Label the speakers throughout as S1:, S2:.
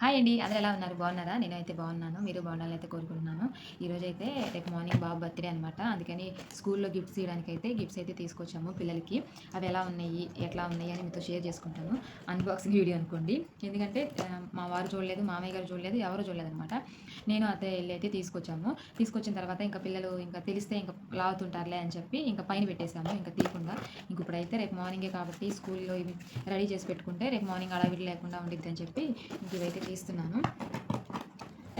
S1: Hi అండి. అందరూ ఎలా ఉన్నారు? బాగున్నారా? నేనైతే బాగున్నాను. మీరు బాగుండాలని అయితే కోరుకుంటున్నాను. ఈరోజు అయితే రేపు మార్నింగ్ బాబు బర్త్డే అనమాట అందుకని స్కూల్లో గిఫ్ట్స్ ఇవ్వడానికి అయితే గిఫ్ట్స్ అయితే తీసుకొచ్చాము పిల్లలకి. అవి ఎలా ఉన్నాయి? ఎట్లా ఉన్నాయి? అని మీతో షేర్ చేసుకుంటాను. అన్బాక్సింగ్ వీడియో అనుకోండి. ఎందుకంటే మా వారు చూడలేదు మామయ్య గారు చూడలేదు ఎవరు చూడలేదు అనమాట నేను అదే వెళ్ళి అయితే తీసుకొచ్చాము. తీసుకొచ్చిన తర్వాత ఇంకా పిల్లలు ఇంకా తెలిస్తే ఇంకా లాగుతుంటారులే అని చెప్పి ఇంకా పైన పెట్టేశాము. ఇంకా తీయకుండా. ఇంక ఇప్పుడైతే రేపు మార్నింగే కాబట్టి స్కూల్లో ఇవి రెడీ చేసి పెట్టుకుంటే రేపు మార్నింగ్ అడవిడి లేకుండా ఉండిద్ది అని చెప్పి ఇంక ఇవైతే తీస్తున్నాను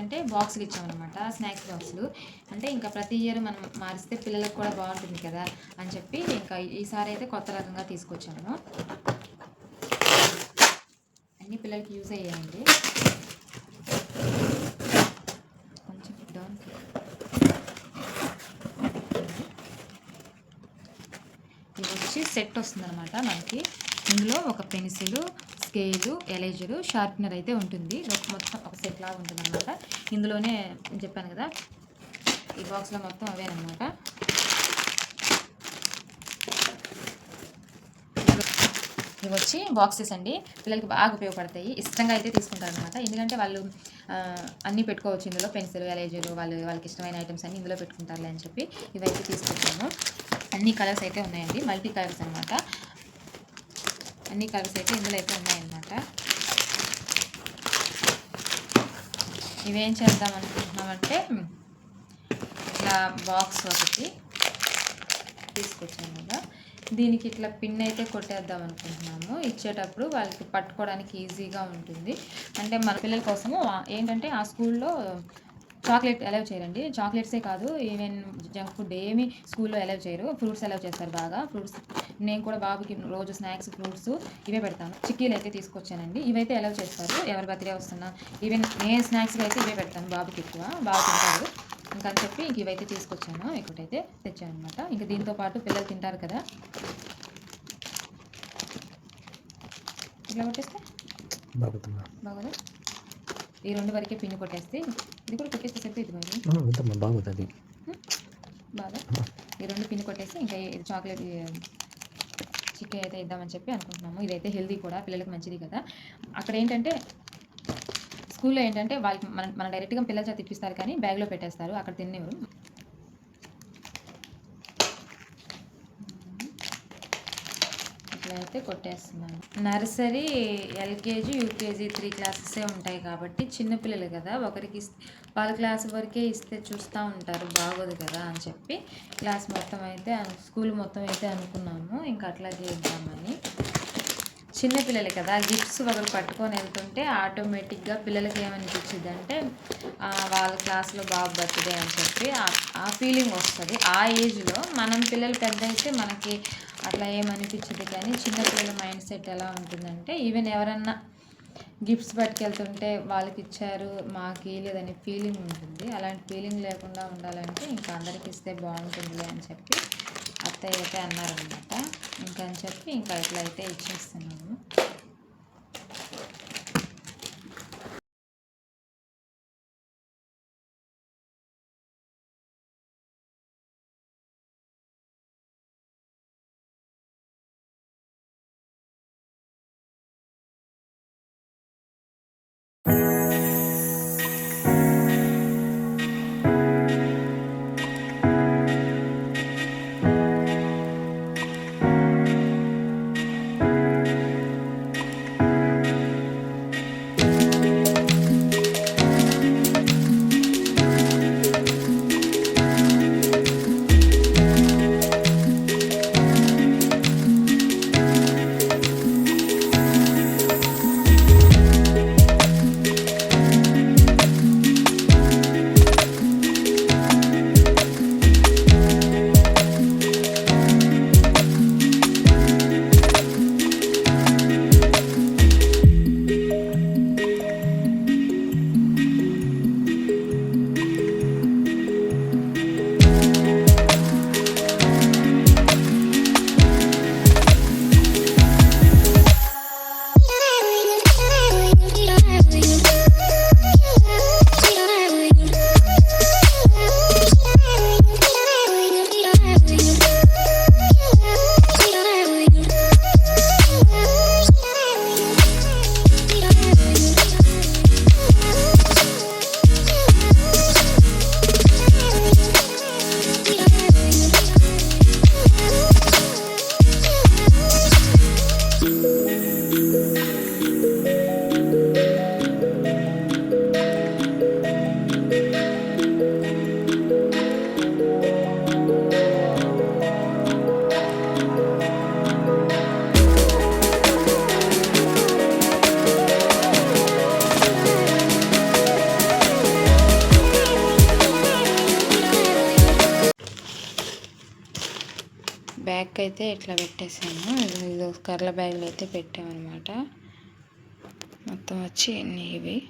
S1: అంటే బాక్సులు ఇచ్చామన్నమాట స్నాక్స్ బాక్సులు అంటే ఇంకా ప్రతి ఇయర్ మనం మారిస్తే పిల్లలకు కూడా బాగుంటుంది కదా అని చెప్పి ఇంకా ఈసారి అయితే కొత్త రకంగా తీసుకొచ్చాము అన్ని పిల్లలకి యూజ్ అయ్యాయండి. కొంచెం డౌన్ ఇది వచ్చి సెట్ వస్తుందన్నమాట మనకి. ఇందులో ఒక పెన్సిల్ స్కేలు ఎలైజరు షార్ప్నర్ అయితే ఉంటుంది. మొత్తం ఒక సెట్ లాగా ఉంటుంది అనమాట ఇందులోనే చెప్పాను కదా ఈ బాక్స్లో మొత్తం అవేనమాట ఇవి వచ్చి బాక్సెస్ అండి. పిల్లలకి బాగా ఉపయోగపడతాయి. ఇష్టంగా అయితే తీసుకుంటారు అనమాట ఎందుకంటే వాళ్ళు అన్నీ పెట్టుకోవచ్చు ఇందులో పెన్సిల్ ఎలైజరు వాళ్ళు వాళ్ళకి ఇష్టమైన ఐటమ్స్ అన్ని ఇందులో పెట్టుకుంటారులే అని చెప్పి ఇవైతే తీసుకుంటాము అన్ని కలర్స్ అయితే ఉన్నాయండి. మల్టీ కలర్స్ అనమాట అన్ని కలర్స్ అయితే ఇందులో అయితే ఉన్నాయన్నమాట. ఇవేం చేద్దాం అనుకుంటున్నామంటే ఇట్లా బాక్స్ ఒకటి తీసుకొచ్చాను కదా. దీనికి ఇట్లా పిన్ అయితే కొట్టేద్దాం అనుకుంటున్నాము. ఇచ్చేటప్పుడు వాళ్ళకి పట్టుకోవడానికి ఈజీగా ఉంటుంది. అంటే మన పిల్లల కోసము ఏంటంటే ఆ స్కూల్లో చాక్లెట్ అలౌ చేయరండి. చాక్లెట్సే కాదు ఈవెన్ జంక్ ఫుడ్ ఏమి స్కూల్లో అలౌ చేయరు. ఫ్రూట్స్ అలౌ చేస్తారు బాగా. ఫ్రూట్స్ నేను కూడా బాబుకి రోజు స్నాక్స్ ఫ్రూట్స్ ఇవే పెడతాను. చిక్కీలు అయితే తీసుకొచ్చానండి. ఇవైతే అలౌ చేస్తారు. ఎవరి బర్త్డే వస్తున్నా ఈవెన్ నేను స్నాక్స్కి అయితే ఇవే పెడతాను బాబుకి ఎక్కువ. బాగా తింటారు ఇంకా అని చెప్పి ఇంక ఇవైతే తీసుకొచ్చాను. ఇంకోటైతే తెచ్చాను అనమాట ఇంకా దీంతో పాటు పిల్లలు తింటారు కదా. ఇట్లా కొట్టేస్తే? బాగోదా? ఈ రెండు వరకే పిన్ కొట్టేస్తే ఇది కూడా కొట్టేస్తే సరిపోయింది మరి?
S2: ఉందమ్మా బాగుంటుంది
S1: బాగా? ఈ రెండు పిన్ కొట్టేసి ఇంకా ఇది చాక్లెట్ చికెన్ అయితే ఇద్దామని చెప్పి అనుకుంటున్నాము. ఇదైతే హెల్దీ కూడా పిల్లలకి మంచిది కదా. అక్కడ ఏంటంటే స్కూల్లో ఏంటంటే వాళ్ళకి మన మన డైరెక్ట్గా పిల్లల చేత ఇప్పిస్తారు కానీ బ్యాగ్లో పెట్టేస్తారు. అక్కడ తినేవారు. అట్లా అయితే కొట్టేస్తున్నాను. నర్సరీ ఎల్కేజీ యూకేజీ త్రీ క్లాసెసే ఉంటాయి కాబట్టి చిన్నపిల్లలు కదా ఒకరికి వాళ్ళ క్లాస్ వరకే ఇస్తే చూస్తూ ఉంటారు బాగోదు కదా అని చెప్పి క్లాస్ మొత్తం అయితే స్కూల్ మొత్తం అయితే అనుకున్నాము ఇంకా అట్లా చేద్దామని. చిన్నపిల్లలు కదా గిఫ్ట్స్ ఒకరు పట్టుకొని వెళ్తుంటే ఆటోమేటిక్గా పిల్లలకి ఏమనిపించింది అంటే వాళ్ళ క్లాస్లో బాబు బర్త్డే అని చెప్పి ఆ ఫీలింగ్ వస్తుంది. ఆ ఏజ్లో మనం పిల్లలు పెద్ద అయితే మనకి అట్లా ఏమనిపించదు కానీ చిన్నపిల్లల మైండ్ సెట్ ఎలా ఉంటుందంటే ఈవెన్ ఎవరన్నా గిఫ్ట్స్ పట్టుకెళ్తుంటే వాళ్ళకి ఇచ్చారు మాకు లేదని ఫీలింగ్ ఉంటుంది. అలాంటి ఫీలింగ్ లేకుండా ఉండాలంటే ఇంకా అందరికి ఇస్తే బాగుంటుంది అని చెప్పి అత్తయ్య అయితే అన్నారనమాట. ఇంకా అని చెప్పి ఇంకా ఇట్లా అయితే ఇచ్చేస్తున్నాము. Bye. అయితే ఇట్లా పెట్టేసాము ఇది కర్ల బ్యాగులు అయితే పెట్టామన్నమాట. మొత్తం వచ్చి ఎన్ని ఇవి?